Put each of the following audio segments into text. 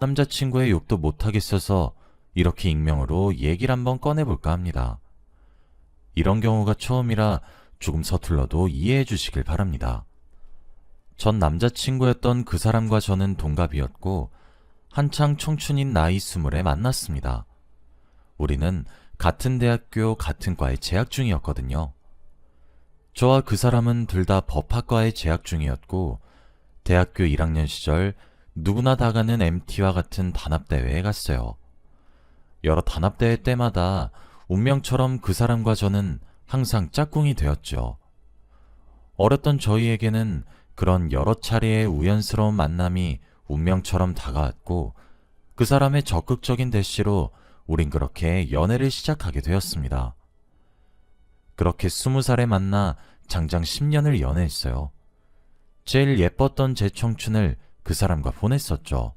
남자친구의 욕도 못하겠어서 이렇게 익명으로 얘기를 한번 꺼내볼까 합니다. 이런 경우가 처음이라 조금 서툴러도 이해해 주시길 바랍니다. 전 남자친구였던 그 사람과 저는 동갑이었고 한창 청춘인 나이 스물에 만났습니다. 우리는 같은 대학교 같은 과에 재학 중이었거든요. 저와 그 사람은 둘 다 법학과에 재학 중이었고 대학교 1학년 시절 누구나 다 가는 MT와 같은 단합대회에 갔어요. 여러 단합대회 때마다 운명처럼 그 사람과 저는 항상 짝꿍이 되었죠. 어렸던 저희에게는 그런 여러 차례의 우연스러운 만남이 운명처럼 다가왔고 그 사람의 적극적인 대시로 우린 그렇게 연애를 시작하게 되었습니다. 그렇게 스무 살에 만나 장장 10년을 연애했어요. 제일 예뻤던 제 청춘을 그 사람과 보냈었죠.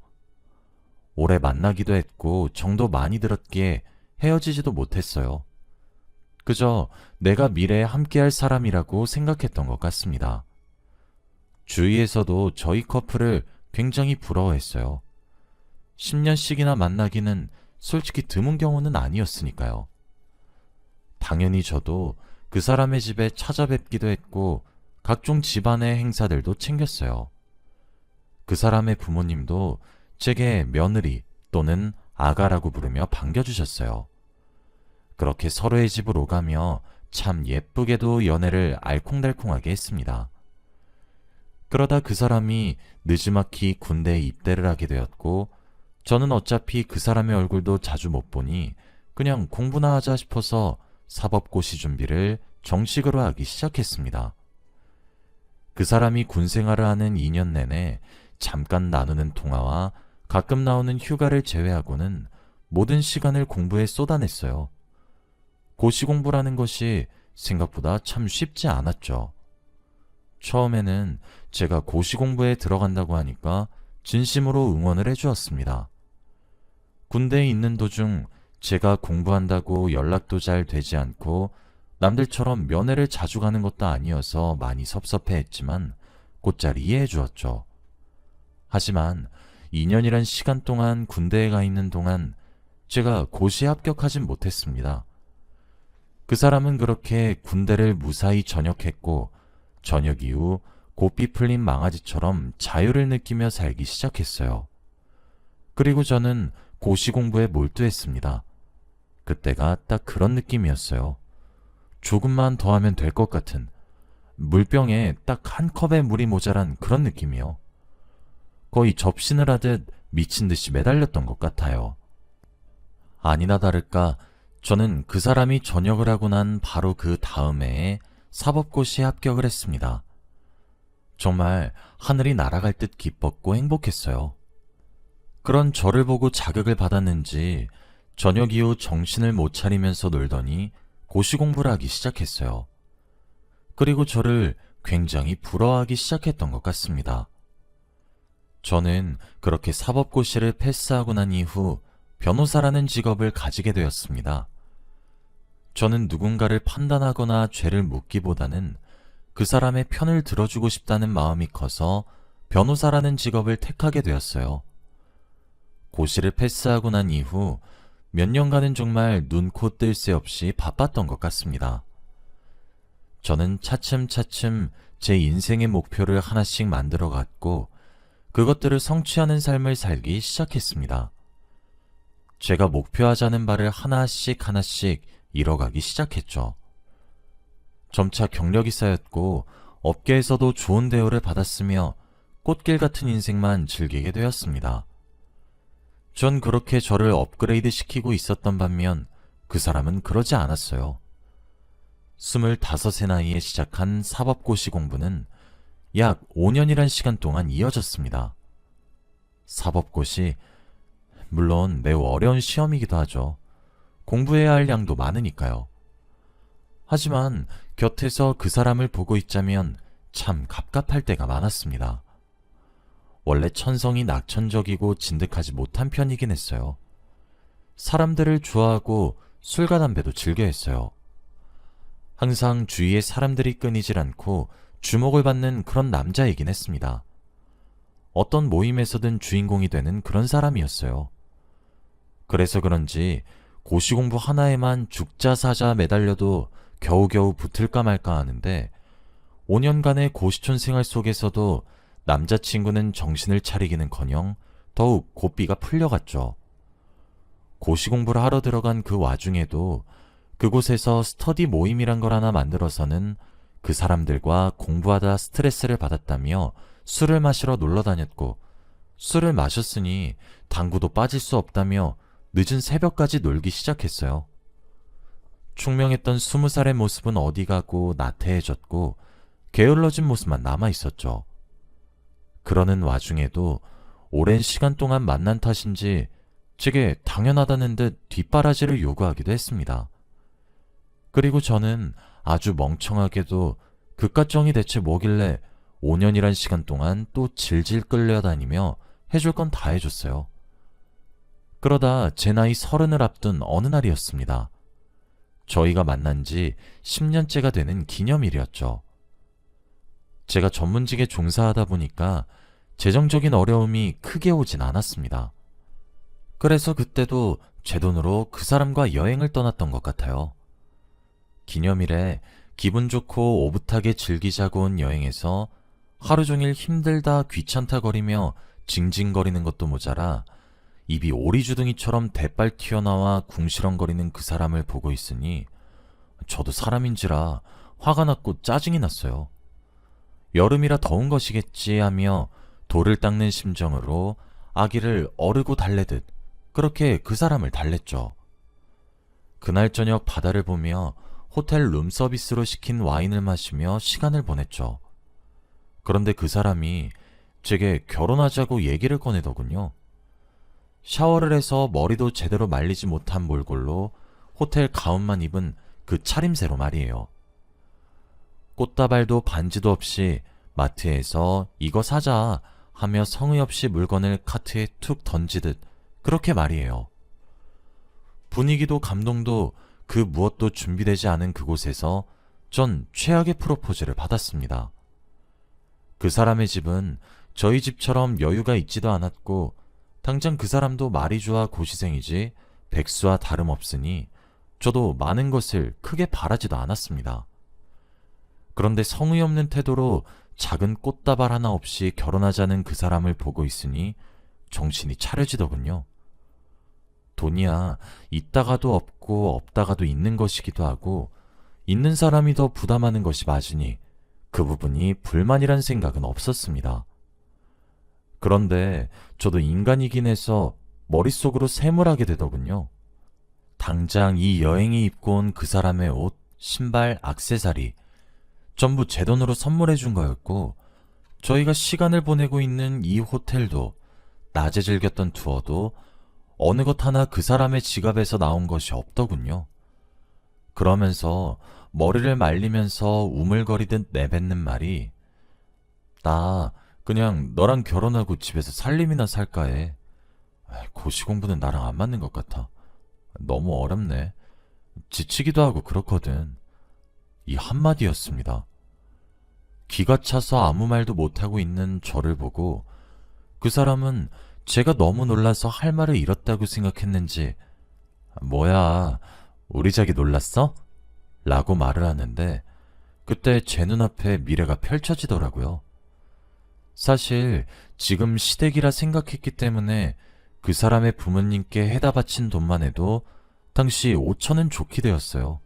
오래 만나기도 했고 정도 많이 들었기에 헤어지지도 못했어요. 그저 내가 미래에 함께할 사람이라고 생각했던 것 같습니다. 주위에서도 저희 커플을 굉장히 부러워했어요. 10년씩이나 만나기는 솔직히 드문 경우는 아니었으니까요. 당연히 저도 그 사람의 집에 찾아뵙기도 했고 각종 집안의 행사들도 챙겼어요. 그 사람의 부모님도 제게 며느리 또는 아가라고 부르며 반겨주셨어요. 그렇게 서로의 집을 오가며 참 예쁘게도 연애를 알콩달콩하게 했습니다. 그러다 그 사람이 느지막이 군대에 입대를 하게 되었고 저는 어차피 그 사람의 얼굴도 자주 못 보니 그냥 공부나 하자 싶어서 사법고시 준비를 정식으로 하기 시작했습니다. 그 사람이 군 생활을 하는 2년 내내 잠깐 나누는 통화와 가끔 나오는 휴가를 제외하고는 모든 시간을 공부에 쏟아냈어요. 고시 공부라는 것이 생각보다 참 쉽지 않았죠. 처음에는 제가 고시 공부에 들어간다고 하니까 진심으로 응원을 해주었습니다. 군대에 있는 도중 제가 공부한다고 연락도 잘 되지 않고 남들처럼 면회를 자주 가는 것도 아니어서 많이 섭섭해 했지만 곧잘 이해해 주었죠. 하지만 2년이란 시간 동안 군대에 가 있는 동안 제가 고시에 합격하진 못했습니다. 그 사람은 그렇게 군대를 무사히 전역했고 전역 이후 고삐 풀린 망아지처럼 자유를 느끼며 살기 시작했어요. 그리고 저는 고시 공부에 몰두했습니다. 그때가 딱 그런 느낌이었어요. 조금만 더 하면 될 것 같은 물병에 딱 한 컵의 물이 모자란 그런 느낌이요. 거의 접신을 하듯 미친 듯이 매달렸던 것 같아요. 아니나 다를까 저는 그 사람이 전역을 하고 난 바로 그 다음 해에 사법고시에 합격을 했습니다. 정말 하늘이 날아갈 듯 기뻤고 행복했어요. 그런 저를 보고 자격을 받았는지 저녁 이후 정신을 못 차리면서 놀더니 고시 공부를 하기 시작했어요. 그리고 저를 굉장히 부러워하기 시작했던 것 같습니다. 저는 그렇게 사법고시를 패스하고 난 이후 변호사라는 직업을 가지게 되었습니다. 저는 누군가를 판단하거나 죄를 묻기보다는 그 사람의 편을 들어주고 싶다는 마음이 커서 변호사라는 직업을 택하게 되었어요. 고시를 패스하고 난 이후 몇 년간은 정말 눈 코 뜰 새 없이 바빴던 것 같습니다. 저는 차츰차츰 제 인생의 목표를 하나씩 만들어 갔고 그것들을 성취하는 삶을 살기 시작했습니다. 제가 목표하자는 바를 하나씩 하나씩 이뤄가기 시작했죠. 점차 경력이 쌓였고 업계에서도 좋은 대우를 받았으며 꽃길 같은 인생만 즐기게 되었습니다. 전 그렇게 저를 업그레이드 시키고 있었던 반면 그 사람은 그러지 않았어요. 25세 나이에 시작한 사법고시 공부는 약 5년이란 시간 동안 이어졌습니다. 사법고시, 물론 매우 어려운 시험이기도 하죠. 공부해야 할 양도 많으니까요. 하지만 곁에서 그 사람을 보고 있자면 참 갑갑할 때가 많았습니다. 원래 천성이 낙천적이고 진득하지 못한 편이긴 했어요. 사람들을 좋아하고 술과 담배도 즐겨 했어요. 항상 주위에 사람들이 끊이질 않고 주목을 받는 그런 남자이긴 했습니다. 어떤 모임에서든 주인공이 되는 그런 사람이었어요. 그래서 그런지 고시 공부 하나에만 죽자 사자 매달려도 겨우겨우 붙을까 말까 하는데 5년간의 고시촌 생활 속에서도 남자친구는 정신을 차리기는커녕 더욱 고삐가 풀려갔죠. 고시 공부를 하러 들어간 그 와중에도 그곳에서 스터디 모임이란 걸 하나 만들어서는 그 사람들과 공부하다 스트레스를 받았다며 술을 마시러 놀러 다녔고 술을 마셨으니 당구도 빠질 수 없다며 늦은 새벽까지 놀기 시작했어요. 충명했던 스무 살의 모습은 어디 가고 나태해졌고 게을러진 모습만 남아 있었죠. 그러는 와중에도 오랜 시간 동안 만난 탓인지 제게 당연하다는 듯 뒷바라지를 요구하기도 했습니다. 그리고 저는 아주 멍청하게도 그깟정이 대체 뭐길래 5년이란 시간 동안 또 질질 끌려다니며 해줄 건 다 해줬어요. 그러다 제 나이 서른을 앞둔 어느 날이었습니다. 저희가 만난 지 10년째가 되는 기념일이었죠. 제가 전문직에 종사하다 보니까 재정적인 어려움이 크게 오진 않았습니다. 그래서 그때도 제 돈으로 그 사람과 여행을 떠났던 것 같아요. 기념일에 기분 좋고 오붓하게 즐기자고 온 여행에서 하루 종일 힘들다 귀찮다 거리며 징징거리는 것도 모자라 입이 오리주둥이처럼 대빨 튀어나와 궁시렁거리는 그 사람을 보고 있으니 저도 사람인지라 화가 났고 짜증이 났어요. 여름이라 더운 것이겠지 하며 돌을 닦는 심정으로 아기를 어르고 달래듯 그렇게 그 사람을 달랬죠. 그날 저녁 바다를 보며 호텔 룸서비스로 시킨 와인을 마시며 시간을 보냈죠. 그런데 그 사람이 제게 결혼하자고 얘기를 꺼내더군요. 샤워를 해서 머리도 제대로 말리지 못한 몰골로 호텔 가운만 입은 그 차림새로 말이에요. 꽃다발도 반지도 없이 마트에서 이거 사자 하며 성의 없이 물건을 카트에 툭 던지듯 그렇게 말이에요. 분위기도 감동도 그 무엇도 준비되지 않은 그곳에서 전 최악의 프로포즈를 받았습니다. 그 사람의 집은 저희 집처럼 여유가 있지도 않았고 당장 그 사람도 마리주와 고시생이지 백수와 다름없으니 저도 많은 것을 크게 바라지도 않았습니다. 그런데 성의 없는 태도로 작은 꽃다발 하나 없이 결혼하자는 그 사람을 보고 있으니 정신이 차려지더군요. 돈이야 있다가도 없고 없다가도 있는 것이기도 하고 있는 사람이 더 부담하는 것이 맞으니 그 부분이 불만이란 생각은 없었습니다. 그런데 저도 인간이긴 해서 머릿속으로 샘을하게 되더군요. 당장 이 여행이 입고 온 그 사람의 옷, 신발, 악세사리 전부 제 돈으로 선물해 준 거였고 저희가 시간을 보내고 있는 이 호텔도 낮에 즐겼던 투어도 어느 것 하나 그 사람의 지갑에서 나온 것이 없더군요. 그러면서 머리를 말리면서 우물거리듯 내뱉는 말이 나 그냥 너랑 결혼하고 집에서 살림이나 살까 해. 고시 공부는 나랑 안 맞는 것 같아. 너무 어렵네. 지치기도 하고 그렇거든. 이 한마디였습니다. 기가 차서 아무 말도 못하고 있는 저를 보고 그 사람은 제가 너무 놀라서 할 말을 잃었다고 생각했는지 뭐야 우리 자기 놀랐어? 라고 말을 하는데 그때 제 눈앞에 미래가 펼쳐지더라고요. 사실 지금 시댁이라 생각했기 때문에 그 사람의 부모님께 해다 바친 돈만 해도 당시 5천은 좋게 되었어요.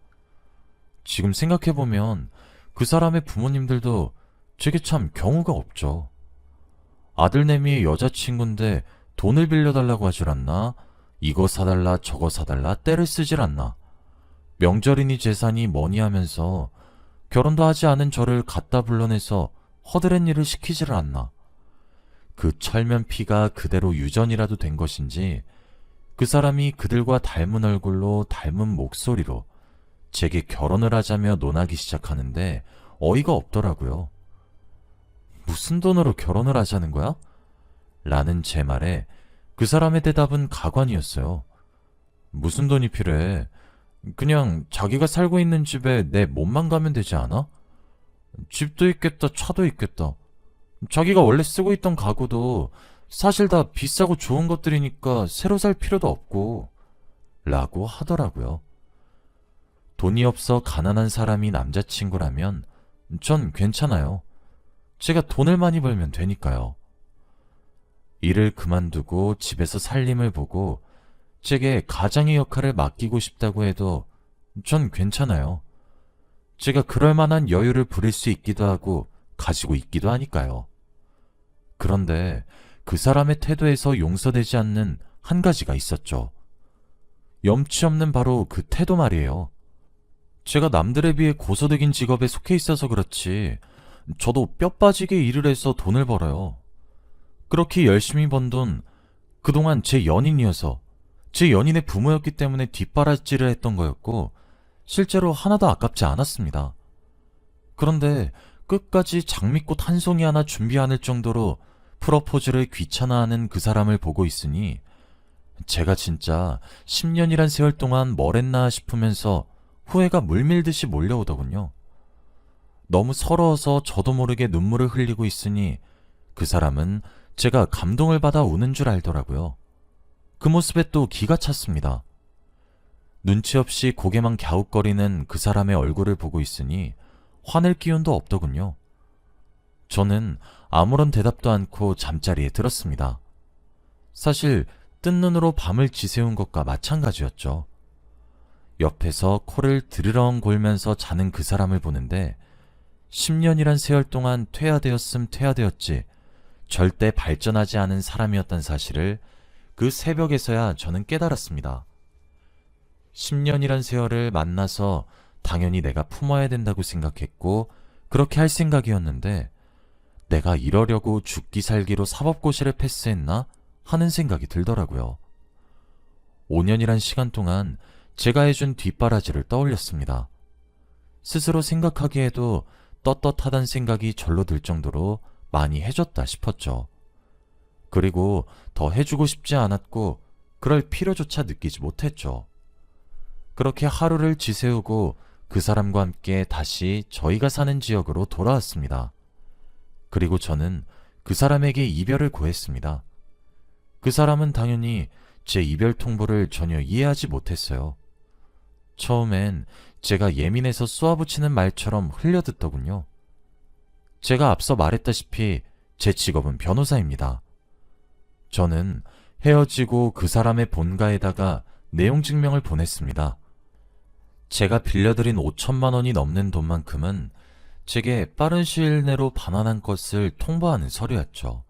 지금 생각해보면 그 사람의 부모님들도 제게 참 경우가 없죠. 아들내미 여자친구인데 돈을 빌려달라고 하질 않나? 이거 사달라 저거 사달라 때를 쓰질 않나? 명절이니 재산이 뭐니 하면서 결혼도 하지 않은 저를 갖다 불러내서 허드렛 일을 시키지를 않나. 그 철면 피가 그대로 유전이라도 된 것인지 그 사람이 그들과 닮은 얼굴로 닮은 목소리로 제게 결혼을 하자며 논하기 시작하는데 어이가 없더라고요. 무슨 돈으로 결혼을 하자는 거야? 라는 제 말에 그 사람의 대답은 가관이었어요. 무슨 돈이 필요해? 그냥 자기가 살고 있는 집에 내 몸만 가면 되지 않아? 집도 있겠다, 차도 있겠다. 자기가 원래 쓰고 있던 가구도 사실 다 비싸고 좋은 것들이니까 새로 살 필요도 없고, 라고 하더라고요. 돈이 없어 가난한 사람이 남자친구라면 전 괜찮아요. 제가 돈을 많이 벌면 되니까요. 일을 그만두고 집에서 살림을 보고 제게 가장의 역할을 맡기고 싶다고 해도 전 괜찮아요. 제가 그럴 만한 여유를 부릴 수 있기도 하고 가지고 있기도 하니까요. 그런데 그 사람의 태도에서 용서되지 않는 한 가지가 있었죠. 염치 없는 바로 그 태도 말이에요. 제가 남들에 비해 고소득인 직업에 속해 있어서 그렇지, 저도 뼈 빠지게 일을 해서 돈을 벌어요. 그렇게 열심히 번 돈, 그동안 제 연인이어서, 제 연인의 부모였기 때문에 뒷바라지를 했던 거였고, 실제로 하나도 아깝지 않았습니다. 그런데 끝까지 장미꽃 한 송이 하나 준비 않을 정도로 프러포즈를 귀찮아하는 그 사람을 보고 있으니, 제가 진짜 10년이란 세월 동안 뭘 했나 싶으면서 후회가 물밀듯이 몰려오더군요. 너무 서러워서 저도 모르게 눈물을 흘리고 있으니 그 사람은 제가 감동을 받아 우는 줄 알더라고요. 그 모습에 또 기가 찼습니다. 눈치 없이 고개만 갸웃거리는 그 사람의 얼굴을 보고 있으니 화낼 기운도 없더군요. 저는 아무런 대답도 않고 잠자리에 들었습니다. 사실 뜬 눈으로 밤을 지새운 것과 마찬가지였죠. 옆에서 코를 드르렁 골면서 자는 그 사람을 보는데 10년이란 세월 동안 퇴화되었음 퇴화되었지 절대 발전하지 않은 사람이었단 사실을 그 새벽에서야 저는 깨달았습니다. 10년이란 세월을 만나서 당연히 내가 품어야 된다고 생각했고 그렇게 할 생각이었는데 내가 이러려고 죽기 살기로 사법고시를 패스했나 하는 생각이 들더라고요. 5년이란 시간 동안 제가 해준 뒷바라지를 떠올렸습니다. 스스로 생각하기에도 떳떳하단 생각이 절로 들 정도로 많이 해줬다 싶었죠. 그리고 더 해주고 싶지 않았고 그럴 필요조차 느끼지 못했죠. 그렇게 하루를 지새우고 그 사람과 함께 다시 저희가 사는 지역으로 돌아왔습니다. 그리고 저는 그 사람에게 이별을 고했습니다. 그 사람은 당연히 제 이별 통보를 전혀 이해하지 못했어요. 처음엔 제가 예민해서 쏘아붙이는 말처럼 흘려듣더군요. 제가 앞서 말했다시피 제 직업은 변호사입니다. 저는 헤어지고 그 사람의 본가에다가 내용 증명을 보냈습니다. 제가 빌려드린 5천만 원이 넘는 돈만큼은 제게 빠른 시일 내로 반환한 것을 통보하는 서류였죠.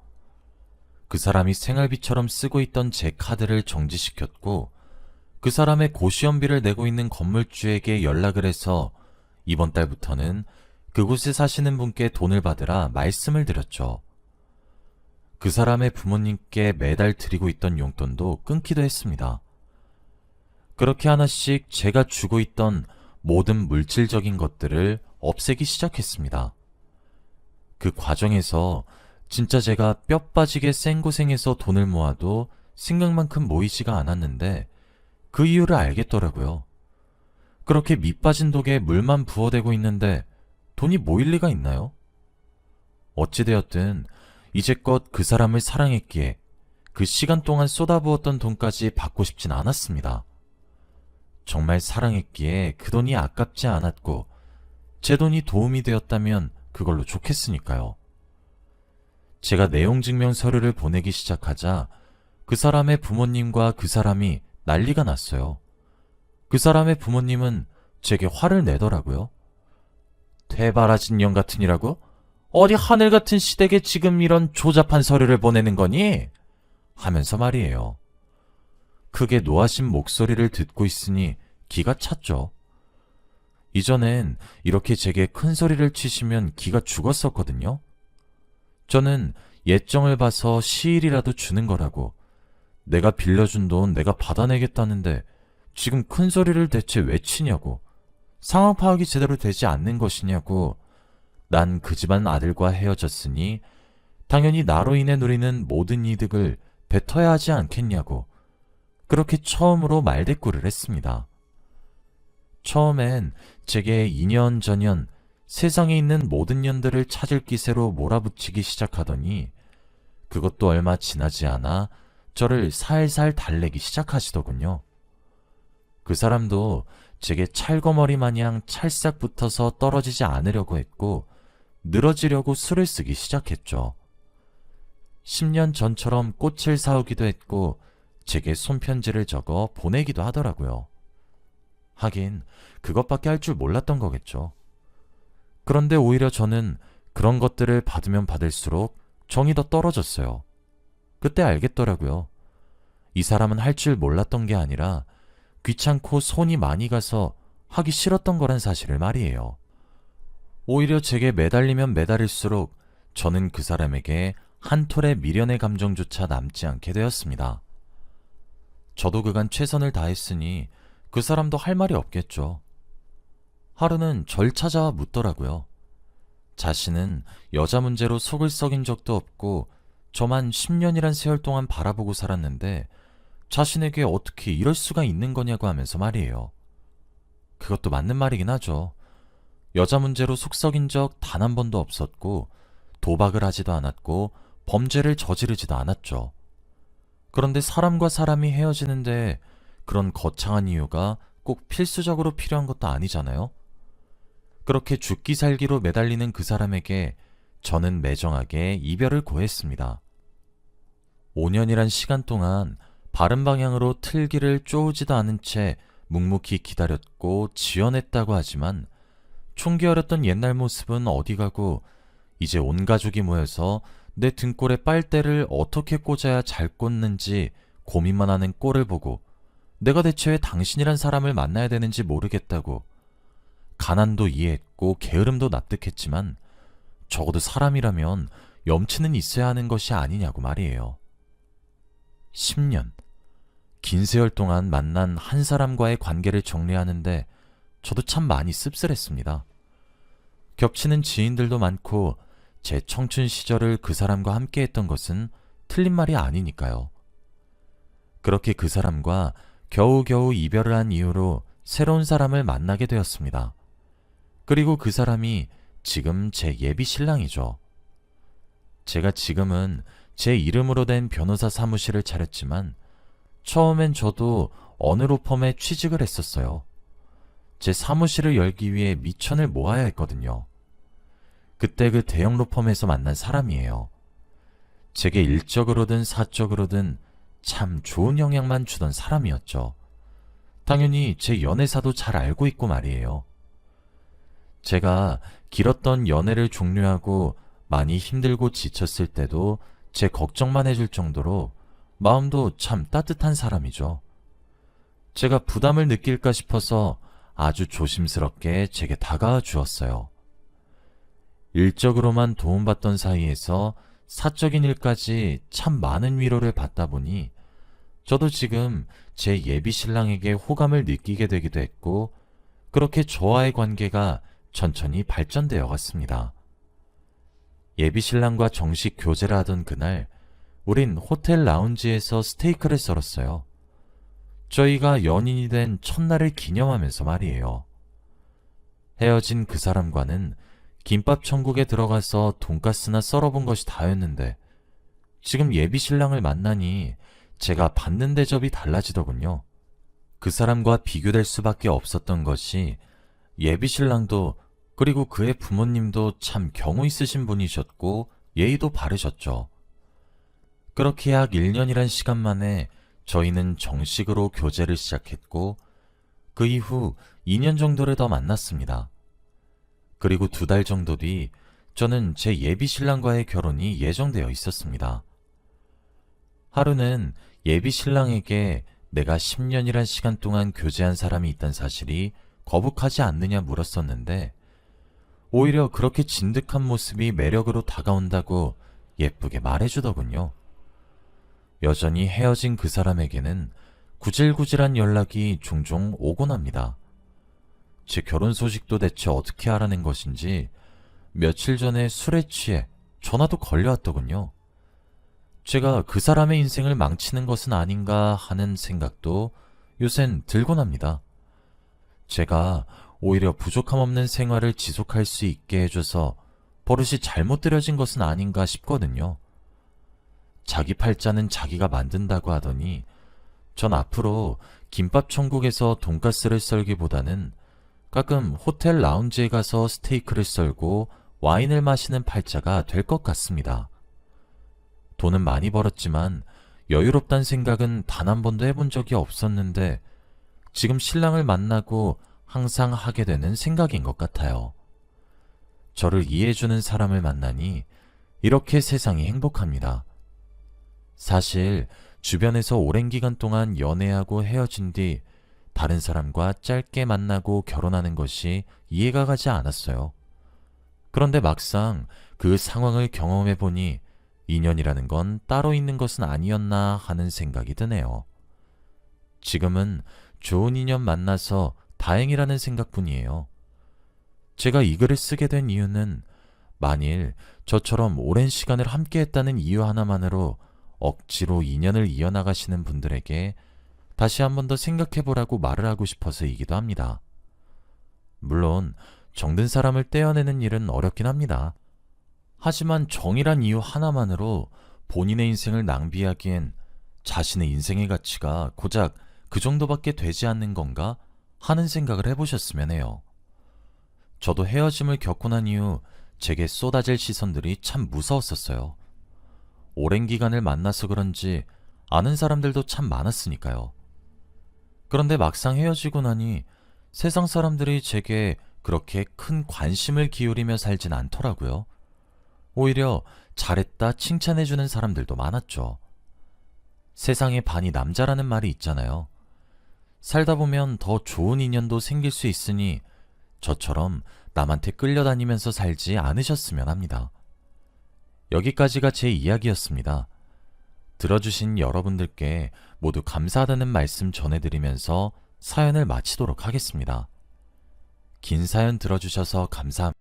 그 사람이 생활비처럼 쓰고 있던 제 카드를 정지시켰고 그 사람의 고시원비를 내고 있는 건물주에게 연락을 해서 이번 달부터는 그곳에 사시는 분께 돈을 받으라 말씀을 드렸죠. 그 사람의 부모님께 매달 드리고 있던 용돈도 끊기도 했습니다. 그렇게 하나씩 제가 주고 있던 모든 물질적인 것들을 없애기 시작했습니다. 그 과정에서 진짜 제가 뼈 빠지게 생고생해서 돈을 모아도 생각만큼 모이지가 않았는데 그 이유를 알겠더라고요. 그렇게 밑 빠진 독에 물만 부어대고 있는데 돈이 모일 리가 있나요? 어찌되었든 이제껏 그 사람을 사랑했기에 그 시간 동안 쏟아부었던 돈까지 받고 싶진 않았습니다. 정말 사랑했기에 그 돈이 아깝지 않았고 제 돈이 도움이 되었다면 그걸로 좋겠으니까요. 제가 내용 증명 서류를 보내기 시작하자 그 사람의 부모님과 그 사람이 난리가 났어요. 그 사람의 부모님은 제게 화를 내더라고요. 퇴바라진 년 같으니라고? 어디 하늘 같은 시댁에 지금 이런 조잡한 서류를 보내는 거니? 하면서 말이에요. 크게 노하신 목소리를 듣고 있으니 기가 찼죠. 이전엔 이렇게 제게 큰 소리를 치시면 기가 죽었었거든요. 저는 예정을 봐서 시일이라도 주는 거라고. 내가 빌려준 돈 내가 받아내겠다는데 지금 큰 소리를 대체 왜 치냐고. 상황 파악이 제대로 되지 않는 것이냐고. 난 그 집안 아들과 헤어졌으니 당연히 나로 인해 누리는 모든 이득을 뱉어야 하지 않겠냐고. 그렇게 처음으로 말대꾸를 했습니다. 처음엔 제게 2년 전년 세상에 있는 모든 년들을 찾을 기세로 몰아붙이기 시작하더니 그것도 얼마 지나지 않아 저를 살살 달래기 시작하시더군요. 그 사람도 제게 찰거머리 마냥 찰싹 붙어서 떨어지지 않으려고 했고 늘어지려고 술을 쓰기 시작했죠. 10년 전처럼 꽃을 사오기도 했고 제게 손편지를 적어 보내기도 하더라고요. 하긴 그것밖에 할 줄 몰랐던 거겠죠. 그런데 오히려 저는 그런 것들을 받으면 받을수록 정이 더 떨어졌어요. 그때 알겠더라고요. 이 사람은 할 줄 몰랐던 게 아니라 귀찮고 손이 많이 가서 하기 싫었던 거란 사실을 말이에요. 오히려 제게 매달리면 매달릴수록 저는 그 사람에게 한 톨의 미련의 감정조차 남지 않게 되었습니다. 저도 그간 최선을 다했으니 그 사람도 할 말이 없겠죠. 하루는 절 찾아와 묻더라고요. 자신은 여자 문제로 속을 썩인 적도 없고 저만 10년이란 세월 동안 바라보고 살았는데 자신에게 어떻게 이럴 수가 있는 거냐고 하면서 말이에요. 그것도 맞는 말이긴 하죠. 여자 문제로 속 썩인 적 단 한 번도 없었고 도박을 하지도 않았고 범죄를 저지르지도 않았죠. 그런데 사람과 사람이 헤어지는데 그런 거창한 이유가 꼭 필수적으로 필요한 것도 아니잖아요. 그렇게 죽기 살기로 매달리는 그 사람에게 저는 매정하게 이별을 고했습니다. 5년이란 시간 동안 바른 방향으로 틀기를 쪼우지도 않은 채 묵묵히 기다렸고 지연했다고 하지만 총기 어렸던 옛날 모습은 어디 가고 이제 온 가족이 모여서 내 등골에 빨대를 어떻게 꽂아야 잘 꽂는지 고민만 하는 꼴을 보고 내가 대체 왜 당신이란 사람을 만나야 되는지 모르겠다고 가난도 이해했고 게으름도 납득했지만 적어도 사람이라면 염치는 있어야 하는 것이 아니냐고 말이에요. 10년. 긴 세월 동안 만난 한 사람과의 관계를 정리하는데 저도 참 많이 씁쓸했습니다. 겹치는 지인들도 많고 제 청춘 시절을 그 사람과 함께 했던 것은 틀린 말이 아니니까요. 그렇게 그 사람과 겨우겨우 이별을 한 이후로 새로운 사람을 만나게 되었습니다. 그리고 그 사람이 지금 제 예비 신랑이죠. 제가 지금은 제 이름으로 된 변호사 사무실을 차렸지만 처음엔 저도 어느 로펌에 취직을 했었어요. 제 사무실을 열기 위해 미천을 모아야 했거든요. 그때 그 대형 로펌에서 만난 사람이에요. 제게 일적으로든 사적으로든 참 좋은 영향만 주던 사람이었죠. 당연히 제 연애사도 잘 알고 있고 말이에요. 제가 길었던 연애를 종료하고 많이 힘들고 지쳤을 때도 제 걱정만 해줄 정도로 마음도 참 따뜻한 사람이죠. 제가 부담을 느낄까 싶어서 아주 조심스럽게 제게 다가와 주었어요. 일적으로만 도움받던 사이에서 사적인 일까지 참 많은 위로를 받다 보니 저도 지금 제 예비 신랑에게 호감을 느끼게 되기도 했고 그렇게 저와의 관계가 천천히 발전되어 갔습니다. 예비 신랑과 정식 교제를 하던 그날 우린 호텔 라운지에서 스테이크를 썰었어요. 저희가 연인이 된 첫날을 기념하면서 말이에요. 헤어진 그 사람과는 김밥 천국에 들어가서 돈가스나 썰어본 것이 다였는데 지금 예비 신랑을 만나니 제가 받는 대접이 달라지더군요. 그 사람과 비교될 수밖에 없었던 것이 예비 신랑도 그리고 그의 부모님도 참 경우 있으신 분이셨고 예의도 바르셨죠. 그렇게 약 1년이란 시간 만에 저희는 정식으로 교제를 시작했고 그 이후 2년 정도를 더 만났습니다. 그리고 두 달 정도 뒤 저는 제 예비 신랑과의 결혼이 예정되어 있었습니다. 하루는 예비 신랑에게 내가 10년이란 시간 동안 교제한 사람이 있단 사실이 거북하지 않느냐 물었었는데 오히려 그렇게 진득한 모습이 매력으로 다가온다고 예쁘게 말해주더군요. 여전히 헤어진 그 사람에게는 구질구질한 연락이 종종 오곤 합니다. 제 결혼 소식도 대체 어떻게 알아낸 것인지 며칠 전에 술에 취해 전화도 걸려왔더군요. 제가 그 사람의 인생을 망치는 것은 아닌가 하는 생각도 요샌 들곤 합니다. 제가 오히려 부족함 없는 생활을 지속할 수 있게 해줘서 버릇이 잘못 들여진 것은 아닌가 싶거든요. 자기 팔자는 자기가 만든다고 하더니 전 앞으로 김밥 천국에서 돈가스를 썰기보다는 가끔 호텔 라운지에 가서 스테이크를 썰고 와인을 마시는 팔자가 될 것 같습니다. 돈은 많이 벌었지만 여유롭단 생각은 단 한 번도 해본 적이 없었는데 지금 신랑을 만나고 항상 하게 되는 생각인 것 같아요. 저를 이해해주는 사람을 만나니 이렇게 세상이 행복합니다. 사실 주변에서 오랜 기간 동안 연애하고 헤어진 뒤 다른 사람과 짧게 만나고 결혼하는 것이 이해가 가지 않았어요. 그런데 막상 그 상황을 경험해 보니 인연이라는 건 따로 있는 것은 아니었나 하는 생각이 드네요. 지금은 좋은 인연 만나서 다행이라는 생각뿐이에요. 제가 이 글을 쓰게 된 이유는 만일 저처럼 오랜 시간을 함께 했다는 이유 하나만으로 억지로 인연을 이어나가시는 분들에게 다시 한 번 더 생각해 보라고 말을 하고 싶어서이기도 합니다. 물론 정든 사람을 떼어내는 일은 어렵긴 합니다. 하지만 정이란 이유 하나만으로 본인의 인생을 낭비하기엔 자신의 인생의 가치가 고작 그 정도밖에 되지 않는 건가 하는 생각을 해보셨으면 해요. 저도 헤어짐을 겪고 난 이후 제게 쏟아질 시선들이 참 무서웠었어요. 오랜 기간을 만나서 그런지 아는 사람들도 참 많았으니까요. 그런데 막상 헤어지고 나니 세상 사람들이 제게 그렇게 큰 관심을 기울이며 살진 않더라고요. 오히려 잘했다 칭찬해주는 사람들도 많았죠. 세상의 반이 남자라는 말이 있잖아요. 살다 보면 더 좋은 인연도 생길 수 있으니 저처럼 남한테 끌려다니면서 살지 않으셨으면 합니다. 여기까지가 제 이야기였습니다. 들어주신 여러분들께 모두 감사하다는 말씀 전해드리면서 사연을 마치도록 하겠습니다. 긴 사연 들어주셔서 감사합니다.